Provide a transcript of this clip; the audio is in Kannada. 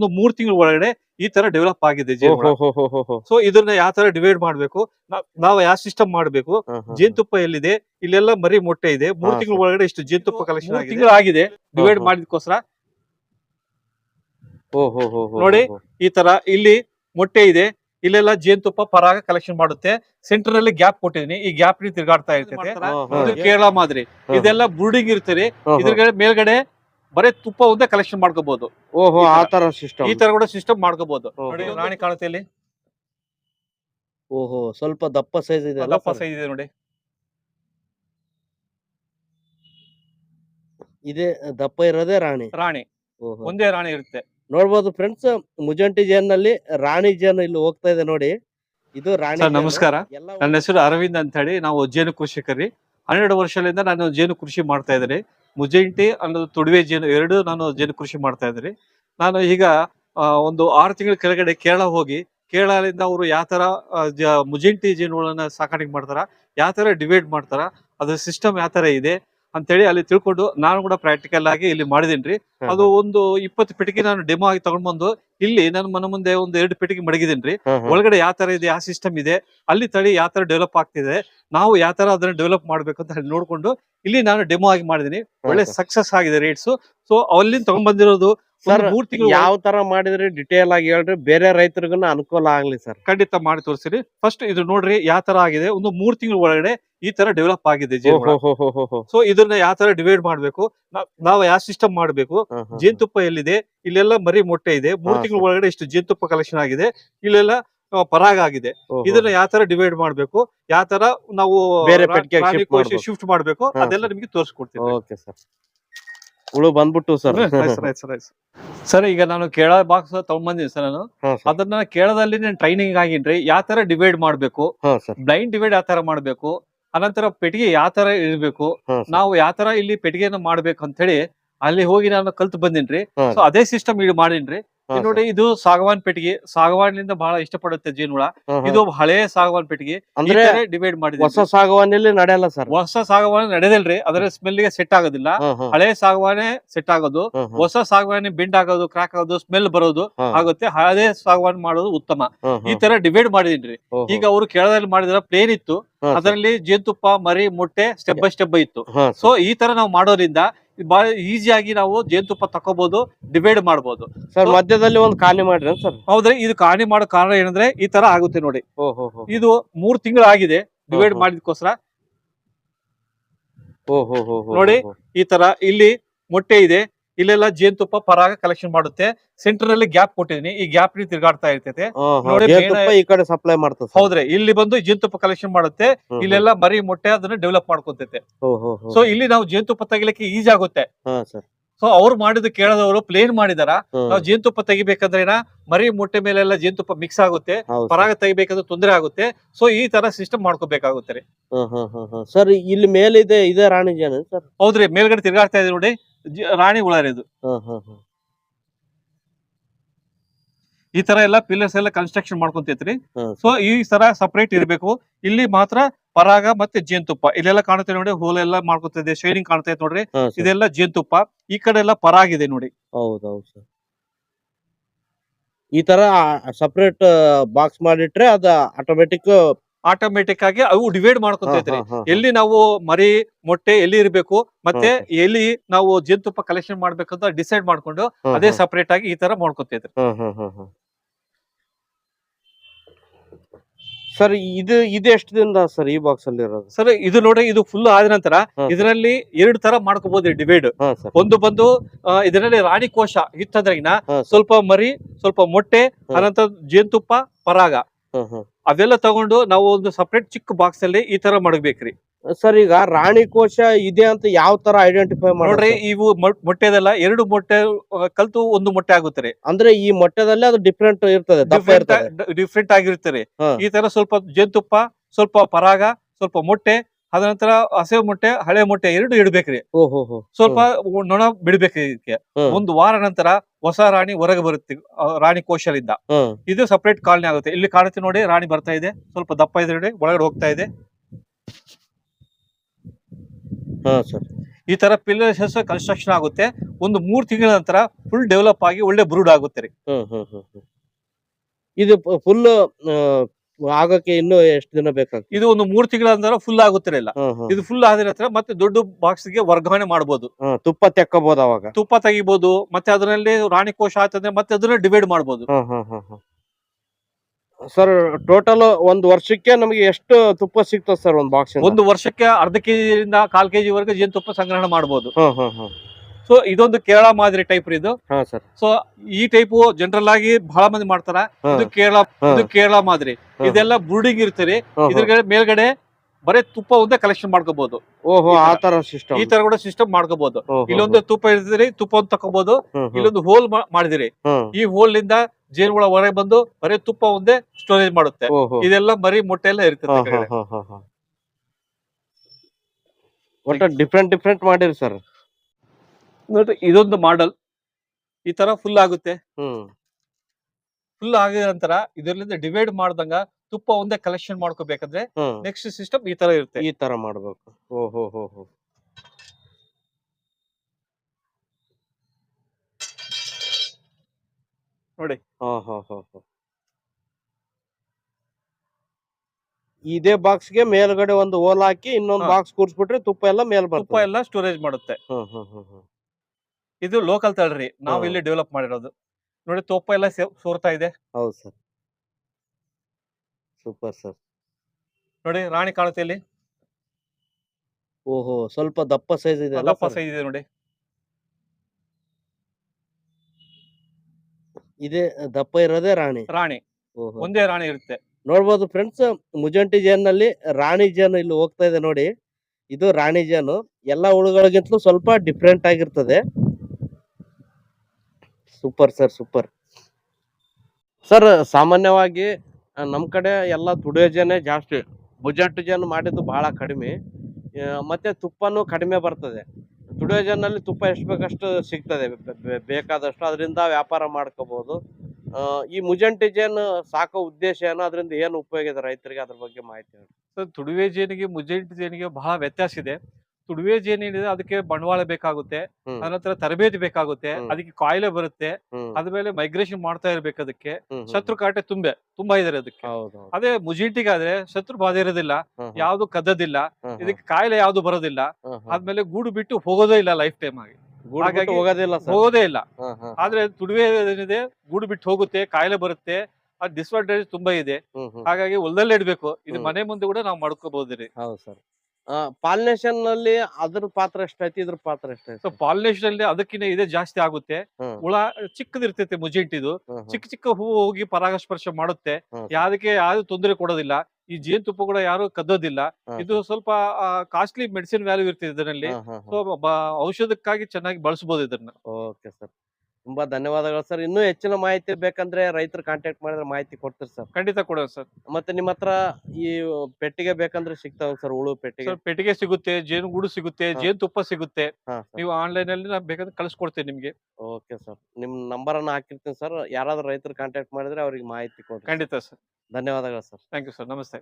ಒಂದು ಮೂರ್ ತಿಂಗಳ ಒಳಗಡೆ ಈ ತರ ಡೆವಲಪ್ ಆಗಿದೆ ಸೊ ಇದನ್ನ ಯಾವ ತರ ಡಿವೈಡ್ ಮಾಡ್ಬೇಕು? ನಾವ್- ಯಾವ ಸಿಸ್ಟಮ್ ಮಾಡ್ಬೇಕು? ಜೇನುತುಪ್ಪ ಎಲ್ಲಿದೆ? ಇಲ್ಲೆಲ್ಲ ಮರಿ ಮೊಟ್ಟೆ ಇದೆ. ಮೂರ್ ತಿಂಗಳ ಒಳಗಡೆ ಇಷ್ಟು ಜೇನುತುಪ್ಪ ಕಲೆಕ್ಷನ್ ತಿಂಗಳು ಆಗಿದೆ. ಡಿವೈಡ್ ಮಾಡಿದಕ್ಕೋಸ್ಕರ ನೋಡಿ. ಈ ತರ ಇಲ್ಲಿ ಮೊಟ್ಟೆ ಇದೆ. ಇಲ್ಲೆಲ್ಲ ಜೇನುತುಪ್ಪ ಪರಾಗ ಕಲೆಕ್ಷನ್ ಮಾಡುತ್ತೆ. ಸೆಂಟರ್ ಅಲ್ಲಿ ಗ್ಯಾಪ್ ಕೊಟ್ಟಿದೀನಿ ಈ ಗ್ಯಾಪ್ ನಿ ತಿರ್ಗಾಡ್ತಾ. ಇದು ಕೇರಳ ಮಾದರಿ. ಇದೆಲ್ಲ ಬ್ರೂಡಿಂಗ್ ಇರ್ತೀರಿ. ಇದ್ರ ಮೇಲ್ಗಡೆ ಬರೀ ತುಪ್ಪ ಒಂದೇ ಕಲೆಕ್ಷನ್ ಮಾಡ್ಕೋಬಹುದು ಓಹೋ ಈ ಆ ತರ. ಸಿಸ್ಟಮ್ ಈ ತರ ಕೂಡ ಸಿಸ್ಟಮ್ ಮಾಡ್ಕೋಬಹುದು ನೋಡಿ ರಾಣಿ ಕಾಣುತ್ತೆ ಇಲ್ಲಿ. ಓಹೋ ಸ್ವಲ್ಪ ದಪ್ಪ ಸೈಜ್ ಇದೆ ಅಲ್ಲ ದಪ್ಪ ಸೈಜ್ ಇದೆ ನೋಡಿ. ಇದೇ ದಪ್ಪ ಇರೋದೇ ರಾಣಿ. ರಾಣಿ. ಓಹೋ. ಒಂದೇ ರಾಣಿ ಇರುತ್ತೆ. ನೋಡ್ಬೋದು ಫ್ರೆಂಡ್ಸ್ ಮುಜಂಟಿ ಜೇನ್ನಲ್ಲಿ ರಾಣಿ ಜೇನ್ ಇಲ್ಲಿ ಹೋಗ್ತಾ ಇದೆ ನೋಡಿ. ಇದು ರಾಣಿ ಸರ್ ನಮಸ್ಕಾರ. ನನ್ನ ಹೆಸರು ಅರವಿಂದ್ ಅಂತ ಹೇಳಿ ನಾವು ಜೇನು ಕೃಷಿಕರಿ. ಹನ್ನೆರಡು ವರ್ಷದಿಂದ ನಾನು ಜೇನು ಕೃಷಿ ಮಾಡ್ತಾ ಇದ್ದೀನಿ. ಮುಜೆಂಟಿ ಅನ್ನೋದು ತುಡುವೆ ಜೇನು ಎರಡು ನಾನು ಜೇನು ಕೃಷಿ ಮಾಡ್ತಾ ಇದ್ದೀನಿ. ನಾನು ಈಗ ಒಂದು ಆರು ತಿಂಗಳ ಕೆಳಗಡೆ ಕೇರಳ ಹೋಗಿ, ಕೇರಳದಿಂದ ಅವರು ಯಾವ ತರ ಮುಜೆಂಟಿ ಜೇನುಗಳನ್ನ ಸಾಕಾಣಿಕೆ ಮಾಡ್ತಾರ, ಯಾವ ತರ ಡಿವೈಡ್ ಮಾಡ್ತಾರ, ಅದ್ರ ಸಿಸ್ಟಮ್ ಯಾವ ತರ ಇದೆ ಅಂತೇಳಿ ಅಲ್ಲಿ ತಿಳ್ಕೊಂಡು ನಾನು ಕೂಡ ಪ್ರಾಕ್ಟಿಕಲ್ ಆಗಿ ಇಲ್ಲಿ ಮಾಡಿದೀನಿ ಅದು ಒಂದು ಇಪ್ಪತ್ತು ಪೆಟ್ಟಿಗೆ ನಾನು ಡೆಮೋ ಆಗಿ ತಗೊಂಡ್ ಬಂದು ಇಲ್ಲಿ ನನ್ನ ಮನೆ ಮುಂದೆ ಒಂದು ಎರಡು ಪೆಟ್ಟಿಗೆ ಮಡಗಿದೀನಿ. ಒಳಗಡೆ ಯಾವ ತರ ಇದೆ ಯಾವ ಸಿಸ್ಟಮ್ ಇದೆ ಅಲ್ಲಿ ತಳಿ ಯಾವ ತರ ಡೆವಲಪ್ ಆಗ್ತಿದೆ ನಾವು ಯಾವ ತರ ಅದನ್ನ ಡೆವಲಪ್ ಮಾಡ್ಬೇಕು ಅಂತ ಹೇಳಿ ನೋಡ್ಕೊಂಡು ಇಲ್ಲಿ ನಾನು ಡೆಮೋ ಆಗಿ ಮಾಡಿದೀನಿ. ಒಳ್ಳೆ. ಸಕ್ಸಸ್ ಆಗಿದೆ ರೇಟ್ಸ್ ಸೊ ಅಲ್ಲಿಂದ ತಗೊಂಡ್ ಬಂದಿರೋದು ಸರ್ ಯಾವ ತರ ಮಾಡಿದ್ರಿ? ಡಿಟೇಲ್ ಆಗಿ ಹೇಳ್ರಿ. ಬೇರೆ ರೈತರಿಗೂ ಅನುಕೂಲ ಆಗ್ಲಿ ಸರ್ ಖಂಡಿತ ಮಾಡಿ ತೋರಿಸಿರಿ ಫಸ್ಟ್ ಇದು ನೋಡ್ರಿ ಯಾವ ತರ ಆಗಿದೆ. ಒಂದು ಮೂರ್ ತಿಂಗಳ ಒಳಗಡೆ ಈ ತರ ಡೆವಲಪ್ ಆಗಿದೆ ಸೊ ಇದನ್ನ ಯಾವ ತರ ಡಿವೈಡ್ ಮಾಡ್ಬೇಕು? ನಾವ್- ಯಾವ ಸಿಸ್ಟಮ್ ಮಾಡ್ಬೇಕು? ಜೇನುತುಪ್ಪ ಎಲ್ಲಿದೆ? ಇಲ್ಲೆಲ್ಲ ಮರಿ ಮೊಟ್ಟೆ ಇದೆ. ಮೂರ್ ತಿಂಗಳ ಒಳಗಡೆ ಇಷ್ಟು ಜೇನುತುಪ್ಪ ಕಲೆಕ್ಷನ್ ಆಗಿದೆ. ಇಲ್ಲೆಲ್ಲ ಪರಾಗ ಆಗಿದೆ. ಇದನ್ನ ಯಾವ ತರ ಡಿವೈಡ್ ಮಾಡ್ಬೇಕು? ಯಾವ ತರ ನಾವು ಶಿಫ್ಟ್ ಮಾಡ್ಬೇಕು. ಅದೆಲ್ಲ ನಿಮ್ಗೆ ತೋರಿಸ್ಕೊಡ್ತೀವಿ ಹುಳು ಬಂದ್ಬಿಟ್ಟು ಸರ್. ಸರ್ ಈಗ ನಾನು ಕೇಳ ಬಾಕ್ಸ್ ತಗೊಂಡ್ಬಂದಿನಿ ಸರ್ ನಾನು. ಅದನ್ನ ಕೇಳದಲ್ಲಿ ನಾನು ಟ್ರೈನಿಂಗ್ ಆಗಿನ್ರಿ. ಯಾವ ತರ ಡಿವೈಡ್ ಮಾಡ್ಬೇಕು? ಬ್ಲೈಂಡ್ ಡಿವೈಡ್ ಯಾವ ತರ ಮಾಡ್ಬೇಕು? ಅನಂತರ ಪೆಟ್ಟಿಗೆ ಯಾವ ತರ ಇರ್ಬೇಕು? ನಾವು ಯಾವ ತರ ಇಲ್ಲಿ ಪೆಟ್ಟಿಗೆನ ಮಾಡ್ಬೇಕು ಅಂತ ಹೇಳಿ ಅಲ್ಲಿ ಹೋಗಿ ನಾನು ಕಲ್ತು ಬಂದಿನ್ರಿ. ಸೊ ಅದೇ ಸಿಸ್ಟಮ್ ಇಲ್ಲಿ ಮಾಡಿನ್ರಿ. ನೋಡಿ ಇದು ಸಾಗವಾನ್ ಪೆಟ್ಟಿಗೆ. ಸಾಗವಾನ್ಲಿಂದ ಬಹಳ ಇಷ್ಟಪಡುತ್ತೆ ಜೇನುಳ ಇದು ಹಳೆ ಸಾಗವಾನ್ ಪೆಟ್ಟಿಗೆ. ಅಂದ್ರೆ ಡಿವೈಡ್ ಹೊಸ ಸಾಗವಾನಲ್ಲಿ ನಡೆಯಲ್ಲ ಸರ್? ಹೊಸ ಸಾಗವಾನಿ ನಡೆದಿಲ್ರಿ ಅದರ ಸ್ಮೆಲ್ಗೆ ಸೆಟ್ ಆಗೋದಿಲ್ಲ. ಹಳೆ ಸಾಗವಾನೆ ಸೆಟ್ ಆಗೋದು. ಹೊಸ ಸಾಗವಾನಿ ಬೆಂಡ್ ಆಗೋದು ಕ್ರಾಕ್ ಆಗೋದು ಸ್ಮೆಲ್ ಬರೋದು ಆಗುತ್ತೆ. ಹಳೆ ಸಾಗವಾನ್ ಮಾಡೋದು ಉತ್ತಮ. ಈ ತರ ಡಿವೈಡ್ ಮಾಡಿದೀನಿ ಈಗ ಅವರು ಕೇರಳದಲ್ಲಿ ಮಾಡಿದ್ರ ಪ್ಲೇನ್ ಇತ್ತು. ಅದರಲ್ಲಿ ಜೇನುತುಪ್ಪ ಮರಿ ಮೊಟ್ಟೆ ಸ್ಟೆಪ್ ಬೈ ಸ್ಟೆಪ್ ಇತ್ತು. ಸೊ ಈ ತರ ನಾವು ಮಾಡೋದ್ರಿಂದ ಬಹಳ ಈಸಿಯಾಗಿ ನಾವು ಜೇನುತುಪ್ಪ ತಕೋಬಹುದು ಡಿವೈಡ್ ಮಾಡಬಹುದು ಸರ್ ಮಧ್ಯದಲ್ಲಿ ಒಂದು ಖಾಲಿ ಮಾಡ್ರಿ ಸರ್? ಹೌದ್ರೆ ಇದು ಕಾಣಿ ಮಾಡೋ ಕಾರಣ ಏನಂದ್ರೆ ಈ ತರ ಆಗುತ್ತೆ ನೋಡಿ. ಇದು ಮೂರ್ ತಿಂಗಳಾಗಿದೆ ಡಿವೈಡ್ ಮಾಡಿದಕ್ಕೋಸ್ಕರ ಓಹೋ. ನೋಡಿ. ಈ ತರ ಇಲ್ಲಿ ಮೊಟ್ಟೆ ಇದೆ ಇಲ್ಲೆಲ್ಲ ಜೇನುತುಪ್ಪ ಪರಾಗ ಕಲೆಕ್ಷನ್ ಮಾಡುತ್ತೆ. ಸೆಂಟರ್ ಅಲ್ಲಿ ಗ್ಯಾಪ್ ಕೊಟ್ಟಿದೀನಿ ಈ ಗ್ಯಾಪ್ ನಿ ತಿರ್ಗಾಡ್ತಾ ಇರ್ತೈತೆ. ನೋಡಿ, ಜೇನುತುಪ್ಪ ಈ ಕಡೆ ಸಪ್ಲೈ ಮಾಡ್ತದೆ ಹೌದ್ರಿ. ಇಲ್ಲಿ ಬಂದು ಜೇನುತುಪ್ಪ ಕಲೆಕ್ಷನ್ ಮಾಡುತ್ತೆ. ಇಲ್ಲೆಲ್ಲ ಮರಿ ಮೊಟ್ಟೆ ಅದನ್ನ ಡೆವಲಪ್ ಮಾಡ್ಕೊತೈತೆ. ಸೊ ಇಲ್ಲಿ ನಾವು ಜೇನುತುಪ್ಪ ತೆಗಿಲಿಕ್ಕೆ ಈಜಿ ಆಗುತ್ತೆ. ಸೊ ಅವ್ರು ಮಾಡಿದ ಕೇಳದವರು ಪ್ಲೇನ್ ಮಾಡಿದಾರ. ನಾವು ಜೇನುತುಪ್ಪ ತೆಗಿಬೇಕಂದ್ರೆ ಮರಿ ಮೊಟ್ಟೆ ಮೇಲೆಲ್ಲ ಜೇನುತುಪ್ಪ ಮಿಕ್ಸ್ ಆಗುತ್ತೆ. ಪರಾಗ ತೆಗಿಬೇಕಂದ್ರೆ ತೊಂದರೆ ಆಗುತ್ತೆ. ಸೊ ಈ ತರ ಸಿಸ್ಟಮ್ ಮಾಡ್ಕೋಬೇಕಾಗುತ್ತೆ. ಸರ್ ಇಲ್ಲಿ ಮೇಲಿದೆ ಇದೆ ರಾಣಿ ಜೇನು ಸರ್? ಹೌದ್ರಿ. ಮೇಲ್ಗಡೆ ತಿರ್ಗಾಡ್ತಾ ಇದೆ ನೋಡಿ. ಜಿ- ರಾಣಿ ಉಳಾರಿದು ಇದು. ಈ ತರ ಎಲ್ಲ ಪಿಲ್ಲರ್ಸ್ ಎಲ್ಲ ಕನ್ಸ್ಟ್ರಕ್ಷನ್ ಮಾಡ್ಕೊಂತೈತ್ರಿ. ಹ್ಮ್. ಸೊ ಈ ತರ ಸಪರೇಟ್ ಇರಬೇಕು. ಇಲ್ಲಿ ಮಾತ್ರ ಪರಾಗ ಮತ್ತೆ ಜೇನುತುಪ್ಪ. ಇಲ್ಲೆಲ್ಲ ಕಾಣುತ್ತೆ ನೋಡಿ ಹೋಲ್ ಎಲ್ಲ ಮಾಡ್ಕೊತಿದೆ ಶೈನಿಂಗ್ ಕಾಣ್ತಾ ಇದೆ ನೋಡ್ರಿ. ಇದೆಲ್ಲ ಜೇನುತುಪ್ಪ. ಈ ಕಡೆ ಎಲ್ಲ ಪರಾಗ ಇದೆ ನೋಡಿ. ಹೌದೌದು ಹೌದು ಸರ್. ಈ ತರ ಸಪರೇಟ್ ಬಾಕ್ಸ್ ಮಾಡಿಟ್ರೆ ಅದ ಆಟೋಮೆಟಿಕ್ ಆಟೋಮೆಟಿಕ್ ಆಗಿ ಅವು ಡಿವೈಡ್ ಮಾಡ್ಕೊಂತೈತ್ರಿ ಎಲ್ಲಿ ನಾವು ಮರಿ ಮೊಟ್ಟೆ ಎಲ್ಲಿ ಇರಬೇಕು ಮತ್ತೆ ಎಲ್ಲಿ ನಾವು ಜೇನುತುಪ್ಪ ಕಲೆಕ್ಷನ್ ಮಾಡ್ಬೇಕಂತ ಡಿಸೈಡ್ ಮಾಡ್ಕೊಂಡು ಅದೇ ಸಪರೇಟ್ ಆಗಿ ಈ ತರ ಮಾಡ್ಕೊತೈತ್ರಿ ಸರ್ ಇದು ಇದು ಎಷ್ಟು ದಿನದ ಸರ್ ಈ ಬಾಕ್ಸ್ ಅಲ್ಲಿ ಇರೋದು? ಸರ್ ಇದು ನೋಡಿ ಇದು ಫುಲ್ ಆದ ನಂತರ ಇದರಲ್ಲಿ ಎರಡು ತರ ಮಾಡ್ಕೋಬಹುದು ಡಿವೈಡ್ ಒಂದು ಬಂದು ಇದರಲ್ಲಿ ರಾಣಿ ಕೋಶ ಇತ್ತಂದ್ರಗಿನ ಸ್ವಲ್ಪ ಮರಿ ಸ್ವಲ್ಪ ಮೊಟ್ಟೆ ಅನಂತರ ಜೇನುತುಪ್ಪ ಪರಾಗ. ಅವೆಲ್ಲ ತಗೊಂಡು ನಾವು ಒಂದು ಸಪರೇಟ್ ಚಿಕ್ಕ ಬಾಕ್ಸ್ ಅಲ್ಲಿ ಈ ತರ ಮಡಗ್ಬೇಕ್ರಿ ಸರ್ ಈಗ ರಾಣಿ ಕೋಶ ಇದೆ ಅಂತ ಯಾವ ತರ ಐಡೆಂಟಿಫೈ ನೋಡ್ರಿ ಮಾಡ್ರಿ ಇವು ಮೊಟ್ಟೆದಲ್ಲ ಎರಡು ಮೊಟ್ಟೆ ಕಲ್ತು ಒಂದು ಮೊಟ್ಟೆ ಆಗುತ್ತೆ ಅಂದ್ರೆ ಈ ಮೊಟ್ಟೆದಲ್ಲೇ ಅದು ಡಿಫ್ರೆಂಟ್ ಇರ್ತದೆ ಡಿಫ್ರೆಂಟ್ ಆಗಿರ್ತಾರೆ ಈ ತರ ಸ್ವಲ್ಪ ಜೇನುತುಪ್ಪ ಸ್ವಲ್ಪ ಪರಾಗ ಸ್ವಲ್ಪ ಮೊಟ್ಟೆ ಅದ ನಂತರ ಹಸೆ ಮೊಟ್ಟೆ ಹಳೆ ಮೊಟ್ಟೆ ಎರಡು ಇಡ್ಬೇಕ್ರಿ. ಸ್ವಲ್ಪ ನೊಣ ಬಿಡ್ಬೇಕ್ರಿ ಇದಕ್ಕೆ. ಒಂದು ವಾರ ನಂತರ ಹೊಸ ರಾಣಿ ಹೊರಗೆ ಬರುತ್ತೆ ರಾಣಿ ಕೋಶಲಿಂದ. ಇದು ಸಪರೇಟ್ ಕಾಲನಿ ಆಗುತ್ತೆ. ಇಲ್ಲಿ ಕಾಣುತ್ತೆ ನೋಡಿ ರಾಣಿ ಬರ್ತಾ ಇದೆ. ಸ್ವಲ್ಪ ದಪ್ಪ ಇದೆ ನೋಡಿ ಒಳಗಡೆ ಹೋಗ್ತಾ ಇದೆ. ಈ ತರ ಪಿಲ್ಲರ್ಸ್ ಕನ್ಸ್ಟ್ರಕ್ಷನ್ ಆಗುತ್ತೆ. ಒಂದು ಮೂರ್ ತಿಂಗಳ ನಂತರ ಫುಲ್ ಡೆವಲಪ್ ಆಗಿ ಒಳ್ಳೆ ಬ್ರೂಡ್ ಆಗುತ್ತೆ ರೀ. ಇದು ಫುಲ್ ಆಗಕ್ಕೆ ಇನ್ನು ಎಷ್ಟು ದಿನ ಬೇಕಾಗ್ತದೆ? ಇದು ಒಂದು ಮೂರ್ ತಿಂಗಳ ನಂತರ ಫುಲ್ ಆಗುತ್ತಿರಲಿಲ್ಲ ಹ್ಮ್ ಹ್ಮ್. ಇದು ಫುಲ್ ಆದ ನಂತರ ಮತ್ತೆ ದೊಡ್ಡ ಬಾಕ್ಸ್ಗೆ ವರ್ಗಾವಣೆ ಮಾಡಬಹುದು ಹ್ಮ್, ತುಪ್ಪ ತೆಕ್ಕಬಹುದು ಅವಾಗ? ತುಪ್ಪ ತೆಗಿಬಹುದು ಮತ್ತೆ ಅದರಲ್ಲಿ ರಾಣಿ ಕೋಶ ಆಯ್ತಂದ್ರೆ ಮತ್ತೆ ಅದನ್ನ ಡಿವೈಡ್ ಮಾಡಬಹುದು ಹ್ಮ್ ಹ್ಮ್ ಹ್ಮ್ ಹ್ಮ್. ಸರ್ ಟೋಟಲ್ ಒಂದ್ ವರ್ಷಕ್ಕೆ ನಮಗೆ ಎಷ್ಟು ತುಪ್ಪ ಸಿಗ್ತದೆ ಸರ್ ಒಂದ್ ಬಾಕ್ಸ್ ಒಂದು ವರ್ಷಕ್ಕೆ ಅರ್ಧ ಕೆಜಿಯಿಂದ ಕಾಲ್ ಕೆಜಿ ವರೆಗೆ ಜೇನುತುಪ್ಪ ಸಂಗ್ರಹಣೆ ಮಾಡಬಹುದು ಹ್ಮ್ ಹ್ಮ್ ಹ್ಮ್ ಸೊ ಇದೊಂದು ಕೇರಳ ಮಾದರಿ ಟೈಪ್ ಇದು. ಸೊ ಈ ಟೈಪ್ ಜನರಲ್ ಆಗಿ ಬಹಳ ಮಂದಿ ಮಾಡ್ತಾರ. ಇದು ಕೇರಳ ಇದು ಕೇರಳ ಮಾದರಿ. ಇದೆಲ್ಲ ಬ್ರೂಡಿಂಗ್ ಇರ್ತೀರಿ. ಇದ್ರ ಮೇಲ್ಗಡೆ ಬರೀ ತುಪ್ಪ ಒಂದೇ ಕಲೆಕ್ಷನ್ ಮಾಡ್ಕೋಬಹುದು ಓಹೋ ಈ ತರ. ಆ ತರ ಸಿಸ್ಟಮ್ ಈ ತರ ಕೂಡ ಸಿಸ್ಟಮ್ ಮಾಡ್ಕೋಬಹುದು ಇಲ್ಲೊಂದು ತುಪ್ಪ ಇರ್ತೀರಿ ತುಪ್ಪ ಒಂದು ತಕೋಬಹುದು ಇಲ್ಲೊಂದು ಹೋಲ್ ಮಾಡಿದಿರಿ. ಈ ಹೋಲ್ನಿಂದ ಜೇನುಗಳ ಹೊರಗೆ ಬಂದು ಬರೀ ತುಪ್ಪ ಒಂದೇ ಸ್ಟೋರೇಜ್ ಮಾಡುತ್ತೆ. ಇದೆಲ್ಲ ಮರಿ ಮೊಟ್ಟೆ ಎಲ್ಲ ಇರ್ತದೆ ಡಿಫ್ರೆಂಟ್ ಡಿಫ್ರೆಂಟ್ ಮಾಡಿರಿ ಸರ್ ನೋಡ್ರಿ ಇದೊಂದು ಮಾಡಲ್ ಈ ತರ ಫುಲ್ ಆಗುತ್ತೆ. ಫುಲ್ ಆಗಿದ ನಂತರ ಇದರಿಂದ ಡಿವೈಡ್ ಮಾಡ್ದಂಗ ತುಪ್ಪ ಒಂದೇ ಕಲೆಕ್ಷನ್ ಮಾಡ್ಕೋಬೇಕಂದ್ರೆ ನೆಕ್ಸ್ಟ್ ಸಿಸ್ಟಮ್ ಈ ತರ ಇರುತ್ತೆ. ಈ ತರ ಮಾಡ್ಬೇಕು. ಓಹೋ ಹೋ ಹೋ ನೋಡಿ. ಹಾ ಹಾ ಹಾ ಹಾ ಇದೇ ಬಾಕ್ಸ್ಗೆ ಮೇಲ್ಗಡೆ ಒಂದು ಹೋಲ್ ಹಾಕಿ ಇನ್ನೊಂದು ಬಾಕ್ಸ್ ಕೂರ್ಸ್ಬಿಟ್ರೆ ತುಪ್ಪ ಎಲ್ಲ ಮೇಲ್ ತುಪ್ಪ ಎಲ್ಲ ಸ್ಟೋರೇಜ್ ಮಾಡುತ್ತೆ. ಹ್ಮ್ ಹ್ಮ್ ಹ್ಮ್ ಹ್ಮ್. ಇದು ಲೋಕಲ್ ತಳ್ರಿ ನಾವು. ಇಲ್ಲಿ ಡೆವಲಪ್ ಮಾಡಿರೋದು. ನೋಡಿ ತೋಪ ಎಲ್ಲ ಸೋರ್ತಾ ಇದೆ. ಹೌದು ಸರ್. Super sir. ನೋಡಿ ರಾಣಿ ಕಾಣುತ್ತೆ ಇಲ್ಲಿ. ಓಹೋ ಸ್ವಲ್ಪ ದಪ್ಪ ಸೈಜ್ ಇದೆ ದಪ್ಪ ಸೈಜ್ ಇದೆ ನೋಡಿ. ಇದೇ ದಪ್ಪ ಇರೋದೇ ರಾಣಿ. ರಾಣಿ. ಓಹೋ. ಒಂದೇ ರಾಣಿ ಇರುತ್ತೆ. ನೋಡ್ಬೋದು ಫ್ರೆಂಡ್ಸ್ ಮುಜಂಟಿ ಜೇನ್ನಲ್ಲಿ ರಾಣಿ ಜೇನು ಇಲ್ಲಿ ಹೋಗ್ತಾ ಇದೆ ನೋಡಿ. ಇದು ರಾಣಿ ಜೇನು. ಎಲ್ಲಾ ಹುಳುಗಳಿಗಿಂತಲೂ ಸ್ವಲ್ಪ ಡಿಫ್ರೆಂಟ್ ಆಗಿರ್ತದೆ. ಸೂಪರ್ ಸರ್ ಸೂಪರ್ ಸರ್ ಸಾಮಾನ್ಯವಾಗಿ ನಮ್ಮ ಕಡೆ ಎಲ್ಲ ತುಡಿಯೋ ಜೇನೆ ಜಾಸ್ತಿ. ಮುಜಂಟಿ ಜನ ಮಾಡಿದ್ದು ಬಹಳ ಕಡಿಮೆ. ಮತ್ತೆ ತುಪ್ಪನೂ ಕಡಿಮೆ ಬರ್ತದೆ. ತುಡಿಯೋ ಜನಲ್ಲಿ ತುಪ್ಪ ಎಷ್ಟು ಬೇಕಷ್ಟು ಸಿಗ್ತದೆ. ಬೇಕಾದಷ್ಟು ಅದರಿಂದ ವ್ಯಾಪಾರ ಮಾಡ್ಕೋಬಹುದು ಈ ಮುಜಂಟಿ ಜೇನು ಸಾಕೋ ಉದ್ದೇಶ ಏನೋ ಅದರಿಂದ ಏನು ಉಪಯೋಗ ಇದೆ ರೈತರಿಗೆ ಅದ್ರ ಬಗ್ಗೆ ಮಾಹಿತಿ ಸರ್ ತುಡುವೆ ಜೇನಿಗೆ ಮುಜಂಟಿ ಜೇನಿಗೆ ಬಹಳ ವ್ಯತ್ಯಾಸ ಇದೆ. ತುಡುವೆ ಜೇನು ಏನಿದೆ ಅದಕ್ಕೆ ಬಂಡವಾಳ ಬೇಕಾಗುತ್ತೆ ಅದರ ತರಬೇತಿ ಬೇಕಾಗುತ್ತೆ. ಅದಕ್ಕೆ ಕಾಯಿಲೆ ಬರುತ್ತೆ ಅದ್ಮೇಲೆ ಮೈಗ್ರೇಷನ್ ಮಾಡ್ತಾ ಇರ್ಬೇಕು ಅದಕ್ಕೆ. ಶತ್ರು ಕಾಟೆ ತುಂಬೆ ತುಂಬಾ ಇದಾರೆ ಅದಕ್ಕೆ. ಅದೇ ಮುಜಿಂಟಿಗಾದ್ರೆ ಶತ್ರು ಬಾಧೆ ಇರೋದಿಲ್ಲ. ಯಾವ್ದು ಕದ್ದದಿಲ್ಲ. ಇದಕ್ಕೆ ಕಾಯಿಲೆ ಯಾವ್ದು ಬರೋದಿಲ್ಲ. ಆದ್ಮೇಲೆ ಗೂಡು ಬಿಟ್ಟು ಹೋಗೋದೇ ಇಲ್ಲ ಲೈಫ್ ಟೈಮ್ ಆಗಿ ಹೋಗೋದೇ ಇಲ್ಲ. ಆದ್ರೆ ತುಡುವೆ ಏನಿದೆ ಗೂಡು ಬಿಟ್ಟು ಹೋಗುತ್ತೆ ಕಾಯಿಲೆ ಬರುತ್ತೆ ಆ ಡಿಸ್ಅಡ್ವಾಂಟೇಜ್ ತುಂಬಾ ಇದೆ. ಹಾಗಾಗಿ ಹೊಲದಲ್ಲೇ ಇಡ್ಬೇಕು ಇದು ಮನೆ ಮುಂದೆ ಕೂಡ ನಾವು ಮಾಡ್ಕೋಬಹುದ್ರಿ ಹೌದು ಸರ್ ಪಾಲಿನೇಷನ್ನಲ್ಲಿ ಅದ್ರ ಪಾತ್ರ ಎಷ್ಟೈತಿ ಇದ್ರ ಪಾತ್ರ ಎಷ್ಟೈತಿ ಸೊ ಪಾಲಿನೇಷನ್ ಅಲ್ಲಿ ಅದಕ್ಕಿಂತ ಇದೇ ಜಾಸ್ತಿ ಆಗುತ್ತೆ ಹ್ಮ್. ಹುಳ ಚಿಕ್ಕದಿರ್ತೈತೆ ಮುಜೆಂಟಿದು ಹ್ಮ್ ಹ್ಮ್. ಚಿಕ್ಕ ಚಿಕ್ಕ ಹೂವು ಹೋಗಿ ಪರಾಗಸ್ಪರ್ಶ ಮಾಡುತ್ತೆ ಹ್ಮ್. ಯಾವ್ದಕ್ಕೆ ಯಾವ್ದು ತೊಂದರೆ ಕೊಡೋದಿಲ್ಲ ಈ ಜೇನುತುಪ್ಪ ಕೂಡ ಯಾರು ಕದ್ದೋದಿಲ್ಲ ಹ್ಮ್. ಇದು ಸ್ವಲ್ಪ ಕಾಸ್ಟ್ಲಿ ಮೆಡಿಸಿನ್ ವ್ಯಾಲ್ಯೂ ಇರ್ತದೆ ಇದರಲ್ಲಿ ಹ್ಮ್ ಹ್ಮ್ ಹ್ಮ್. ಸೊ ಔಷಧಕ್ಕಾಗಿ ಚೆನ್ನಾಗಿ ಬಳಸಬಹುದು ಇದನ್ನ ಓಕೆ ಸರ್ ತುಂಬಾ ಧನ್ಯವಾದಗಳು ಸರ್. ಇನ್ನೂ ಹೆಚ್ಚಿನ ಮಾಹಿತಿ ಬೇಕಂದ್ರೆ ರೈತರು ಕಾಂಟ್ಯಾಕ್ಟ್ ಮಾಡಿದ್ರೆ ಮಾಹಿತಿ ಕೊಡ್ತೀರಿ ಸರ್. ಖಂಡಿತ ಕೊಡೋದು ಸರ್. ಮತ್ತೆ ನಿಮ್ಮ ಹತ್ರ ಈ ಪೆಟ್ಟಿಗೆ ಬೇಕಂದ್ರೆ ಸಿಗ್ತಾವ ಸರ್ ಹುಳು ಪೆಟ್ಟಿಗೆ. ಸರ್ ಪೆಟ್ಟಿಗೆ ಸಿಗುತ್ತೆ ಜೇನುಗೂಡು ಸಿಗುತ್ತೆ ಜೇನು ತುಪ್ಪ ಸಿಗುತ್ತೆ. ಹಾ ನೀವು ಆನ್ಲೈನ್ ಅಲ್ಲಿ ಬೇಕಂದ್ರೆ ಬೇಕಾದ್ರೆ ಕಳಿಸ್ಕೊಡ್ತೇನೆ ನಿಮ್ಗೆ. Okay sir. ನಿಮ್ ನಂಬರ್ ಅನ್ನ ಹಾಕಿರ್ತೀನಿ ಸರ್. ಯಾರಾದ್ರೂ ರೈತರು ಕಾಂಟ್ಯಾಕ್ಟ್ ಮಾಡಿದ್ರೆ ಅವ್ರಿಗೆ ಮಾಹಿತಿ ಕೊಡ್ರಿ ಖಂಡಿತ ಸರ್. ಧನ್ಯವಾದಗಳು ಸರ್. ಥ್ಯಾಂಕ್ ಯು ಸರ್ ನಮಸ್ತೆ.